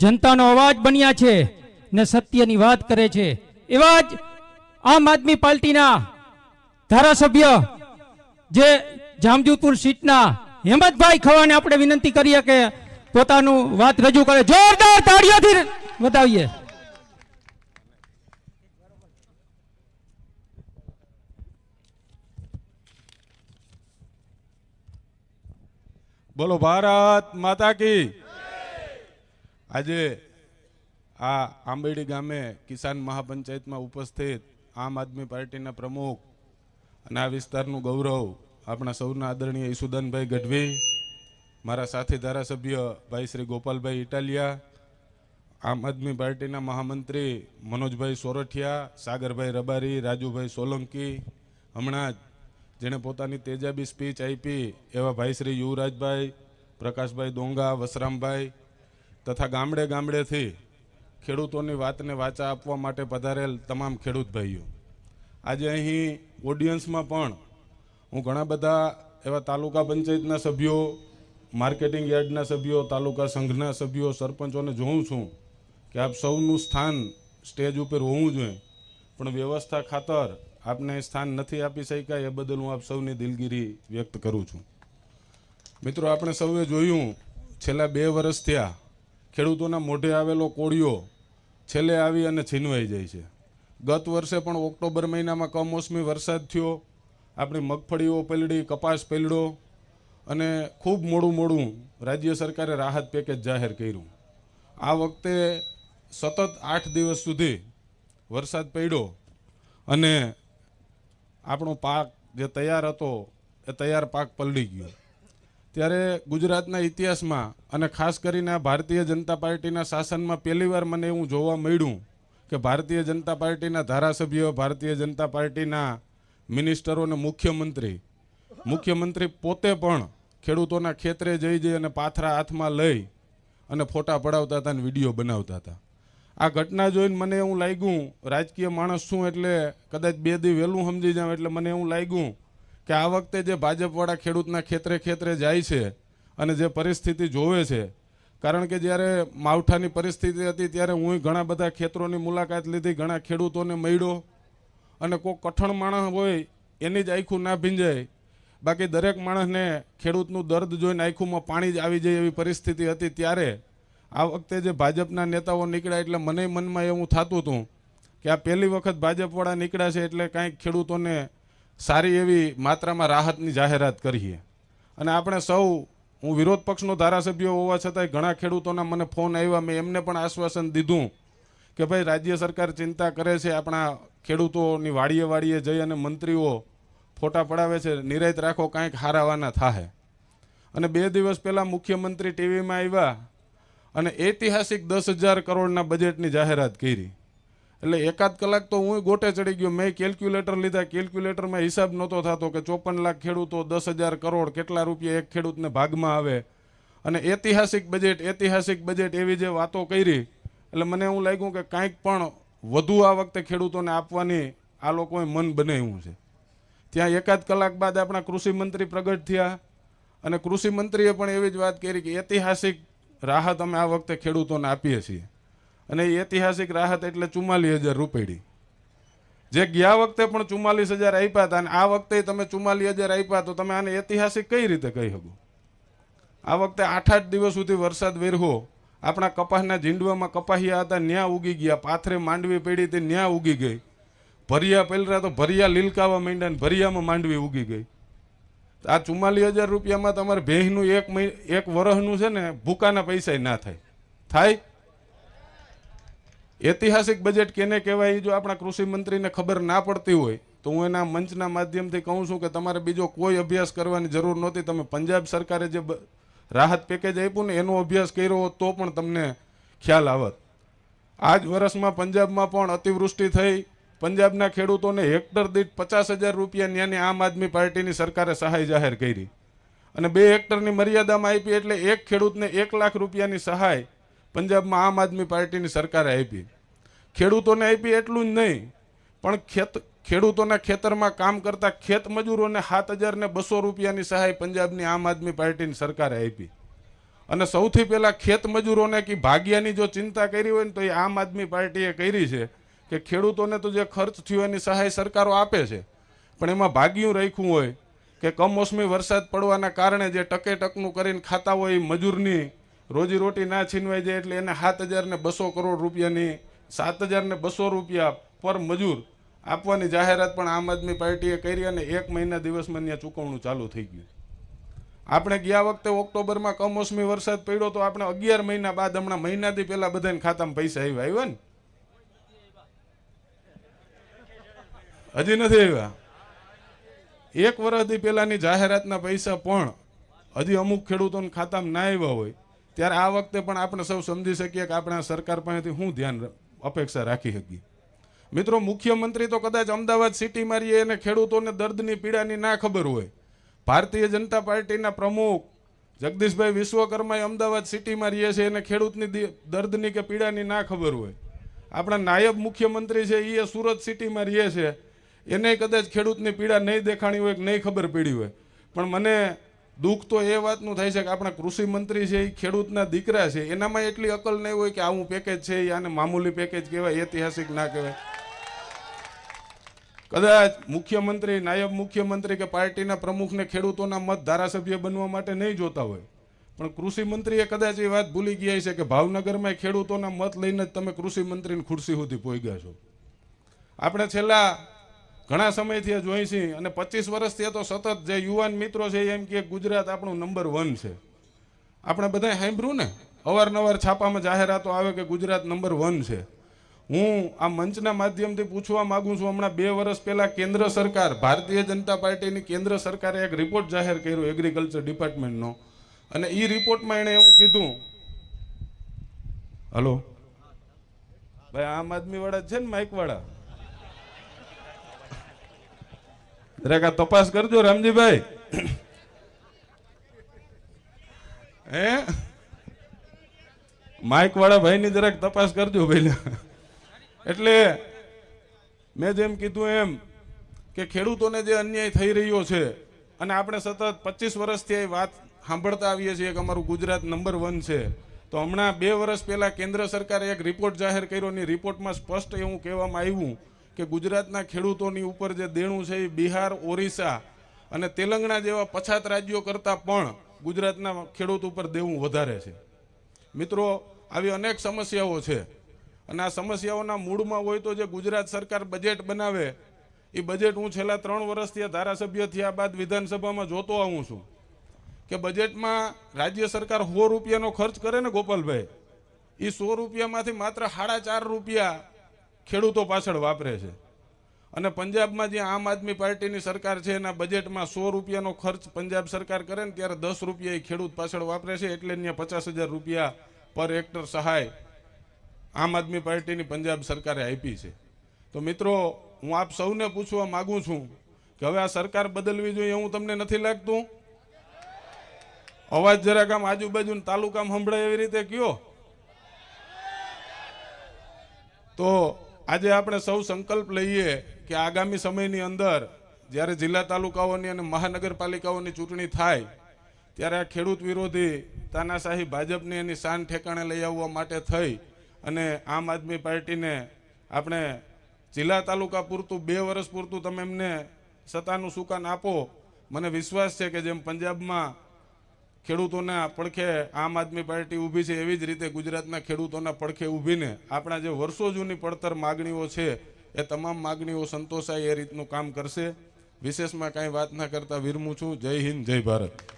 જનતાનો અવાજ બન્યા છે ને સત્યની વાત કરે છે. એવા જ આમ આદમી પાર્ટીના ધારાસભ્ય જે જામજોધપુર સીટના હેમંતભાઈ ખવાને આપણે વિનંતી કરીએ કે પોતાનું વાત રજૂ કરે. જોરદાર તાળીઓથી વધાવીએ. બોલો ભારત માતા કી. આજે આ આંબેડી ગામે કિસાન મહાપંચાયતમાં ઉપસ્થિત આમ આદમી પાર્ટીના પ્રમુખ અને આ વિસ્તારનું ગૌરવ આપણા સૌના આદરણીય ઈસુદાનભાઈ ગઢવી, મારા સાથી ધારાસભ્ય ભાઈ શ્રી ગોપાલભાઈ ઇટાલિયા, આમ આદમી પાર્ટીના મહામંત્રી મનોજભાઈ સોરઠિયા, સાગરભાઈ રબારી, રાજુભાઈ સોલંકી, હમણાં જ જેણે પોતાની તેજાબી સ્પીચ આપી એવા ભાઈ શ્રી યુવરાજભાઈ, પ્રકાશભાઈ ડોંગા વસરામભાઈ તથા ગામડે ગામડેથી ખેડૂતોની વાતને વાચા આપવા માટે પધારેલ તમામ ખેડૂત ભાઈઓ. આજે અહીં ઓડિયન્સમાં પણ હું ઘણા બધા એવા તાલુકા પંચાયતના સભ્યો માર્કેટિંગ યાર્ડના સભ્યો, તાલુકા સંઘના સભ્યો, સરપંચોને જોઉં છું કે આપ સૌનું સ્થાન સ્ટેજ ઉપર હોવું જોઈએ. પણ વ્યવસ્થા ખાતર આપને સ્થાન નથી આપી શક્યા એ બદલ હું આપ સૌની દિલગીરી વ્યક્ત કરું છું. મિત્રો, આપણે સૌએ જોયું, છેલ્લા બે વર્ષ થયા ખેડૂતોના મોઢે આવેલો કોળિયો છેલ્લે આવી અને છીનવાઈ જાય છે. ગત વર્ષે પણ ઓક્ટોબર મહિનામાં કમોસમી વરસાદ થયો. આપણી મગફળીઓ પલડી, કપાસ પલળ્યો અને ખૂબ મોડું મોડું રાજ્ય સરકારે રાહત પેકેજ જાહેર કર્યું. આ વખતે સતત આઠ દિવસ સુધી વરસાદ પડ્યો અને આપણો પાક જે તૈયાર હતો એ તૈયાર પાક પલળી ગયો. ત્યારે ગુજરાતના ઇતિહાસમાં અને ખાસ કરીને ભારતીય જનતા પાર્ટીના શાસનમાં પહેલીવાર મને એવું જોવા મળ્યું કે ભારતીય જનતા પાર્ટીના ધારાસભ્યો, ભારતીય જનતા પાર્ટીના મિનિસ્ટરો અને મુખ્યમંત્રી. મુખ્યમંત્રી પોતે પણ ખેડૂતોના ખેતરે જઈ જઈ અને પાથરા હાથમાં લઈ અને ફોટા પડાવતા હતા અને વીડિયો બનાવતા હતા. આ ઘટના જોઈને મને એવું લાગ્યું, રાજકીય માણસ શું એટલે કદાચ બે દી વહેલું સમજી જાઉં એટલે મને એવું લાગ્યું કે આ વખતે જે ભાજપવાળા ખેડૂતના ખેતરે ખેતરે જાય છે અને જે પરિસ્થિતિ જોવે છે, કારણ કે જ્યારે માવઠાની પરિસ્થિતિ હતી ત્યારે હું ઘણા બધા ખેતરોની મુલાકાત લીધી, ઘણા ખેડૂતોને મળ્યો અને કોઈ કઠણ માણસ હોય એની જ આખું ના ભીંજાય. બાકી દરેક માણસને ખેડૂતનું દર્દ જોઈને આખુંમાં પાણી જ આવી જાય એવી પરિસ્થિતિ હતી ત્યારે. આ વખતે જે ભાજપના નેતાઓ નીકળ્યા એટલે મને મનમાં એવું થતું હતું કે આ પહેલી વખત ભાજપવાળા નીકળ્યા છે એટલે કાંઈક ખેડૂતોને સારી એવી માત્રામાં રાહતની જાહેરાત કરીએ. અને આપણે સૌ, હું વિરોધ પક્ષનો ધારાસભ્ય હોવા છતાંય ઘણા ખેડૂતોના મને ફોન આવ્યા. મેં એમને પણ આશ્વાસન દીધું કે ભાઈ, રાજ્ય સરકાર ચિંતા કરે છે. આપણા ખેડૂતોની વાડીએ વાડીએ જઈ અને મંત્રીઓ ફોટા પડાવે છે. નિરાયત રાખો, કાંઈક હારાવાના થાય અને બે દિવસ પહેલાં મુખ્યમંત્રી ટીવીમાં આવ્યા અને ઐતિહાસિક દસ હજાર કરોડના બજેટની જાહેરાત કરી. એટલે એકાદ કલાક તો હું ગોટે ચડી ગયો. મેં કેલ્ક્યુલેટર લીધા. કેલ્ક્યુલેટરમાં હિસાબ નહોતો થતો કે ચોપન લાખ ખેડૂતો, દસ હજાર કરોડ, કેટલા રૂપિયા એક ખેડૂતને ભાગમાં આવે. અને ઐતિહાસિક બજેટ ઐતિહાસિક બજેટ એવી જે વાતો કરી, એટલે મને એવું લાગ્યું કે કાંઈક પણ વધુ આ વખતે ખેડૂતોને આપવાની આ લોકોએ મન બનાવ્યું છે. ત્યાં એકાદ કલાક બાદ આપણા કૃષિ મંત્રી પ્રગટ થયા. અને કૃષિ મંત્રીએ પણ એવી જ વાત કરી કે ઐતિહાસિક રાહત અમે આ વખતે ખેડૂતોને આપીએ છીએ. અને ઐતિહાસિક રાહત એટલે ચુમ્માલીસ હજાર રૂપેડી. જે ગયા વખતે પણ ચુમ્માલીસ હજાર આપ્યા હતા અને આ વખતે તમે ચુમ્માલીસ હજાર આપ્યા તો તમે આને ઐતિહાસિક કઈ રીતે કહી શકો? આ વખતે આઠ આઠ દિવસ સુધી વરસાદ વેરહો. આપણા કપાસના ઝીંડવામાં કપાહિયા હતા, ન્યા ઉગી ગયા. પાથરે માંડવી પડી તે ન્યા ઉગી ગઈ. ભરિયા પહેલા તો ભરિયા લીલકાવા માંડ્યા ને ભરિયામાં માંડવી ઉગી ગઈ. આ ચુમ્માલીસ હજાર રૂપિયામાં તમારે ભેહનું એક મહિ, એક વરસનું છે ને, ભૂકાના પૈસા ના થાય. થાય? ઐતિહાસિક બજેટ કેને કહેવાય એ જો આપણા કૃષિ મંત્રીને ખબર ના પડતી હોય, તો હું એના મંચના માધ્યમથી કહું છું કે તમારે બીજો કોઈ અભ્યાસ કરવાની જરૂર નહોતી. તમે પંજાબ સરકારે જે રાહત પેકેજ આપ્યું ને, એનો અભ્યાસ કર્યો હોત તો પણ તમને ખ્યાલ આવત. આ જ વર્ષમાં પંજાબમાં પણ અતિવૃષ્ટિ થઈ. પંજાબના ખેડૂતોને હેક્ટર દીઠ પચાસ હજાર રૂપિયા ન્યાની આમ આદમી પાર્ટીની સરકારે સહાય જાહેર કરી. અને બે હેક્ટરની મર્યાદામાં આપી એટલે એક ખેડૂતને એક લાખ રૂપિયાની સહાય પંજાબમાં આમ આદમી પાર્ટીની સરકારે આપી. ખેડૂતોને આપી એટલું જ નહીં, પણ ખેત, ખેડૂતોના ખેતરમાં કામ કરતા ખેત મજૂરોને સાત હજાર ને બસો રૂપિયાની સહાય પંજાબની આમ આદમી પાર્ટીની સરકારે આપી. અને સૌથી પહેલાં ખેત મજૂરોને કે ભાગ્યાની જો ચિંતા કરી હોય ને તો એ આમ આદમી પાર્ટીએ કરી છે કે ખેડૂતોને તો જે ખર્ચ થયો એની સહાય સરકારો આપે છે. પણ એમાં ભાગ્યું રાખ્યું હોય કે કમોસમી વરસાદ પડવાના કારણે જે ટકે ટકનું કરીને ખાતા હોય એ મજૂરની રોજીરોટી ના છીનવાઈ જાય એટલે એને સાત હજારને બસો કરોડ રૂપિયાની, સાત હજારને બસો રૂપિયા પર મજૂર આપવાની જાહેરાત પણ આમ આદમી પાર્ટીએ કરી અને એક મહિના દિવસમાં ત્યાં ચૂકવણું ચાલુ થઈ ગયું આપણે ગયા વખતે ઓક્ટોબરમાં કમોસમી વરસાદ પડ્યો તો આપણે અગિયાર મહિના બાદ હમણાં મહિનાથી પહેલા બધાને ખાતામાં પૈસા આવ્યા. આવ્યા ને? હજી નથી આવ્યા? એક વર્ષથી પહેલાની જાહેરાતના પૈસા પણ હજી અમુક ખેડૂતોના ખાતામાં ના આવ્યા હોય. ત્યારે આ વખતે પણ આપણે સૌ સમજી શકીએ કે આપણે સરકાર પાસેથી શું ધ્યાન અપેક્ષા રાખી શકીએ. મિત્રો, મુખ્યમંત્રી તો કદાચ અમદાવાદ સિટીમાં રહીએ અને ખેડૂતોને દર્દની, પીડાની ના ખબર હોય. ભારતીય જનતા પાર્ટીના પ્રમુખ જગદીશભાઈ વિશ્વકર્માએ અમદાવાદ સિટીમાં રહીએ છે એને ખેડૂતની દર્દની કે પીડાની ના ખબર હોય. આપણા નાયબ મુખ્યમંત્રી છે એ સુરત સિટીમાં રહીએ છે. એને કદાચ ખેડૂતની પીડા નહીં દેખાણી હોય કે નહીં ખબર પડી હોય. પણ મને દુઃખ તો એ વાતનું થાય છે કે આપણા કૃષિ મંત્રી છે એ ખેડૂતના દીકરા છે, એનામાં એટલી અકલ નહીં હોય કે આવું પેકેજ છે આને મામૂલી પેકેજ કહેવાય, ઐતિહાસિક ના કહેવાય. કદાચ મુખ્યમંત્રી, નાયબ મુખ્યમંત્રી કે પાર્ટીના પ્રમુખને ખેડૂતોના મત ધારાસભ્ય બનવા માટે નહીં જોતા હોય. પણ કૃષિ મંત્રીએ કદાચ એ વાત ભૂલી ગયા છે કે ભાવનગરમાં ખેડૂતોના મત લઈને જ તમે કૃષિ મંત્રીની ખુરશી સુધી પહોંચ્યા છો. આપણે છેલ્લા ઘણા સમયથી જોઈ છીએ. અને પચીસ વર્ષથી તો સતત જે યુવાન મિત્રો છે એમ કે ગુજરાત આપણું નંબર વન છે. આપણે બધા સાંભળ્યું ને? અવારનવાર છાપામાં જાહેરાતો આવે કે ગુજરાત નંબર વન છે. હું આ મંચના માધ્યમથી પૂછવા માગું છું, હમણાં બે વર્ષ પહેલાં કેન્દ્ર સરકાર, ભારતીય જનતા પાર્ટીની કેન્દ્ર સરકારે એક રિપોર્ટ જાહેર કર્યો એગ્રીકલ્ચર ડિપાર્ટમેન્ટનો અને એ રિપોર્ટમાં એણે એવું કીધું. હલો ભાઈ, આમ આદમીવાળા છે ને માઇક વાળા જરાક તપાસ કરજો, રામજીભાઈ. હે? માઇક વાળા ભાઈની જરાક તપાસ કરજો પહેલા. એટલે મેં જેમ કીધું એમ કે ખેડૂતોને જે અન્યાય થઈ રહ્યો છે, અને આપણે સતત પચીસ વર્ષથી એ વાત સાંભળતા આવીએ છીએ કે અમારું ગુજરાત નંબર વન છે, તો હમણાં બે વર્ષ પહેલા કેન્દ્ર સરકારે એક રિપોર્ટ જાહેર કર્યો ની રિપોર્ટમાં સ્પષ્ટ એવું કહેવામાં આવ્યું કે ગુજરાતના ખેડૂતોની ઉપર જે દેણું છે એ બિહાર, ઓરિસ્સા અને તેલંગણા જેવા પછાત રાજ્યો કરતાં પણ ગુજરાતના ખેડૂત ઉપર દેવું વધારે છે. મિત્રો, આવી અનેક સમસ્યાઓ છે અને આ સમસ્યાઓના મૂળમાં હોય તો જે ગુજરાત સરકાર બજેટ બનાવે, એ બજેટ હું છેલ્લા ત્રણ વર્ષથી ધારાસભ્ય થયા બાદ વિધાનસભામાં જોતો આવું છું કે બજેટમાં રાજ્ય સરકાર સો રૂપિયાનો ખર્ચ કરે ને ગોપાલભાઈ, એ સો રૂપિયામાંથી માત્ર સાડા ચાર રૂપિયા ખેડૂતો પાછળ વાપરે છે. અને પંજાબમાં જે આમ આદમી પાર્ટીની સરકાર છે, એના બજેટમાં સો રૂપિયાનો ખર્ચ પંજાબ સરકાર કરે ને ત્યારે દસ રૂપિયા એ ખેડૂત પાછળ વાપરે છે, એટલે ત્યાં પચાસ હજાર રૂપિયા પર હેક્ટર સહાય આમ આદમી પાર્ટીની પંજાબ સરકારે આપી છે. તો મિત્રો, હું આપ સૌને પૂછવા માગું છું કે હવે આ સરકાર બદલવી જોઈએ હું તમને નથી લાગતું? અવાજ જરાક આમ આજુબાજુ તાલુકામાં સંભળાય એવી રીતે કયો? તો આજે આપણે સૌ સંકલ્પ લઈએ કે આગામી સમયની અંદર જ્યારે જિલ્લા તાલુકાઓની અને મહાનગરપાલિકાઓની ચૂંટણી થાય, ત્યારે આ ખેડૂત વિરોધી તાનાશાહી ભાજપને એની શાન ઠેકાણે લઈ આવવા માટે થઈ અને આમ આદમી પાર્ટીને આપણે જિલ્લા તાલુકા પૂરતું, બે વર્ષ પૂરતું તમે એમને સત્તાનું સુકાન આપો. મને વિશ્વાસ છે કે જેમ પંજાબમાં ખેડૂતોના પડખે આમ આદમી પાર્ટી ઊભી છે એવી જ રીતે ગુજરાતના ખેડૂતોના પડખે ઊભીને આપણા જે વર્ષો જૂની પડતર માગણીઓ છે, એ તમામ માગણીઓ સંતોષાય એ રીતનું કામ કરશે. વિશેષમાં કાંઈ વાત ના કરતા વિરમું છું. જય હિન્દ, જય ભારત.